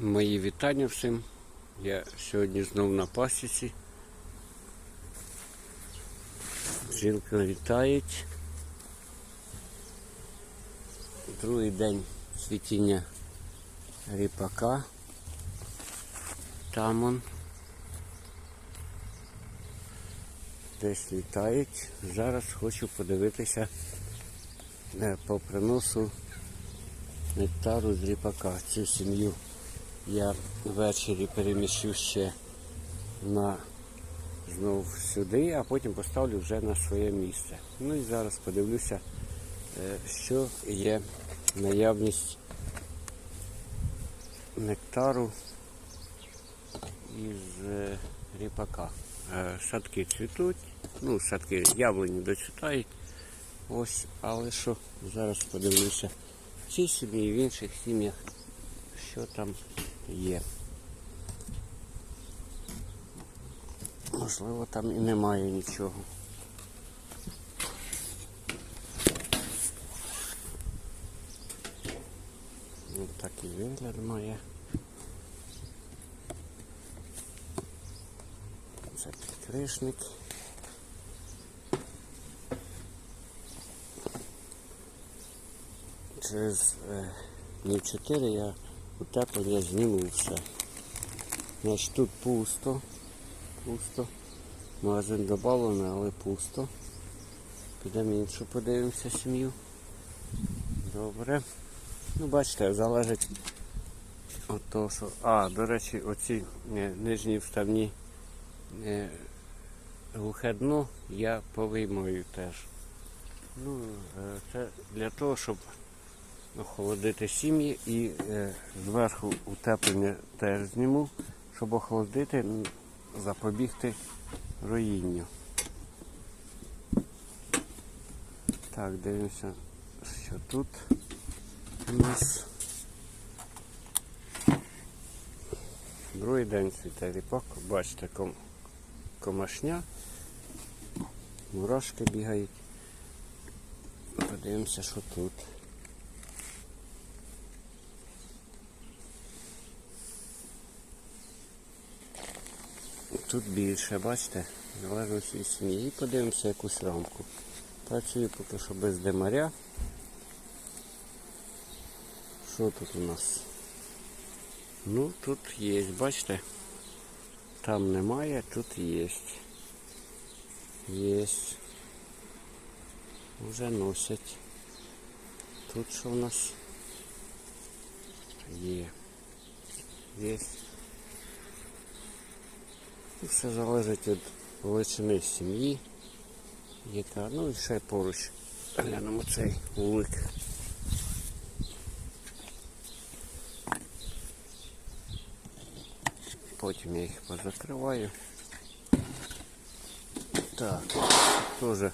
Мої вітання всім. Я сьогодні знов на пасіці. Жінка літають. Другий день цвітіння ріпака. Там он. Десь літають. Зараз хочу подивитися е, по приносу нектару з ріпака. Цю сім'ю я ввечері переміщу ще на знов сюди, а потім поставлю вже на своє місце. Ну і зараз подивлюся, е, що є наявність нектару із е, ріпака. Е, Садки цвітуть, ну, садки яблуні дочитають. Ось, але що, зараз подивлюся в цій сім'ї і в інших сім'ях, що там є. Можливо, там і немає нічого. Ось такий вигляд має. Це підкришник. Через е, днів 4 я утеплення зніму все. Значить тут пусто. Пусто. Магазин додавлений, але пусто. Підемо іншу подивимося сім'ю. Добре. Ну, бачите, залежить від того, що... А, до речі, оці е, нижні вставні е, глухе дно я повиймаю теж. Ну, е, це для того, щоб охолодити сім'ї і е, зверху утеплення теж зніму, щоб охолодити, запобігти роїнню. Так, дивимося, що тут у нас. Другий день цвіте ріпак, бачите, ком, комашня, мурашки бігають. Подивимося, що тут. Тут більше, бачите, залежно від сім'ї. І подивимося якусь рамку. Працюю поки що без демаря. Що тут у нас? Ну, тут є, бачите? Там немає, тут є. Є. Уже носять. Тут що у нас? Є. Є. І Все залежить від величини сім'ї, яка, ну і ще поруч. Глянемо цей вулик. Потім я їх позакриваю. Так, теж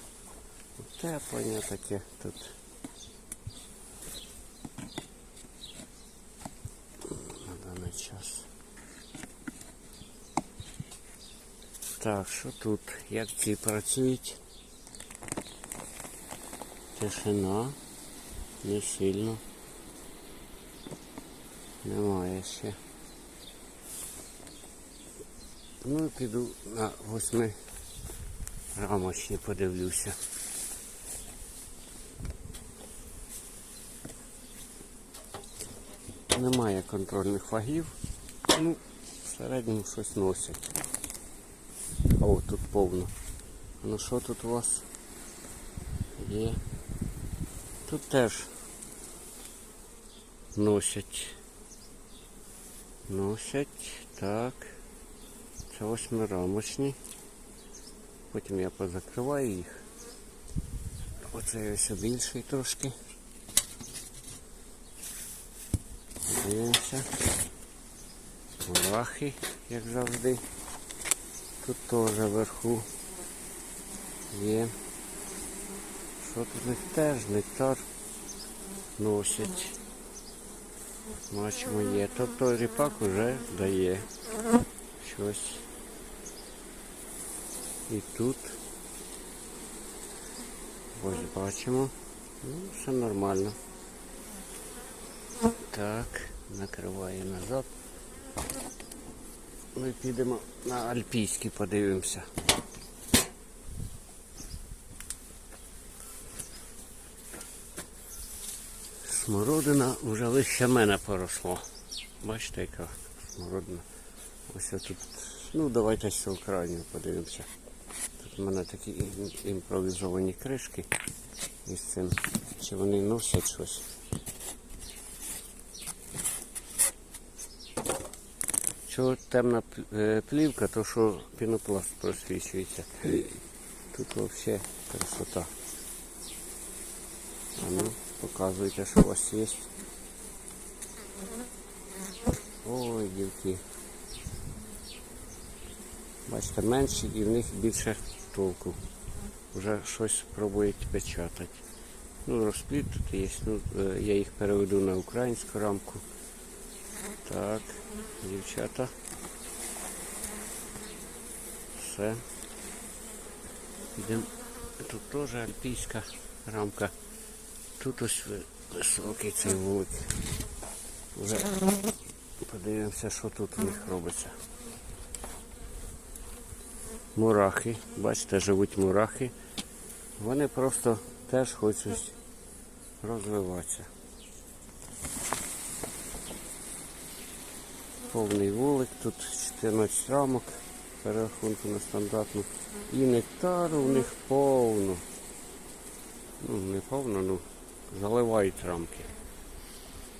утеплення таке тут. Так, що тут? Як ці працюють? Тишина. Не сильно. Немає ще. Ну, піду на восьми рамочні подивлюся. Немає контрольних вагів. Ну, в середньому щось носять. О, тут повно. Ну що тут у вас є? Тут теж носять. Носять. Так. Це восьмирамочні. Потім я позакриваю їх. Оце ось більший трошки. Дивимося. Мурахи, як завжди. Тут теж вверху є. Що тут них теж нектар носять. Бачимо є. Тобто ріпак вже дає щось. І тут ось бачимо. Ну, все нормально. Так, накриваю назад. Ми підемо на Альпійський, подивимося. Смородина вже вище мене поросло. Бачите, яка смородина. Ось тут. Ну, давайте з цього крайнього подивимося. Тут у мене такі імпровізовані кришки із цим. Чи вони носять щось? Чого темна е, плівка, то що пінопласт просвічується. Тут взагалі красота. А ну, показуйте, що у вас є. Ой, дівки. Бачите, менші і в них більше толку. Вже щось пробують печатати. Ну, розпліт тут є. Ну, е, я їх переведу на українську рамку. Так, дівчата. Все. Йдемо. Тут теж альпійська рамка. Тут ось високий цей вулик. Вже подивимося, що тут у них робиться. Мурахи. Бачите, живуть мурахи. Вони просто теж хочуть розвиватися. Повний вулик, тут 14 рамок перерахунку на стандартну. І нектару в них повно. Ну, не повно, ну заливають рамки.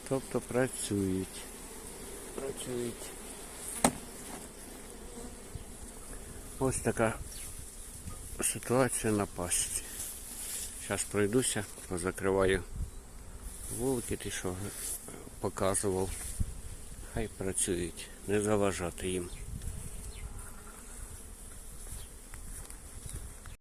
Тобто працюють. Працюють. Ось така ситуація на пасіці. Зараз пройдуся, позакриваю вулики, ті, що показував. Хай працюють, не заважати їм.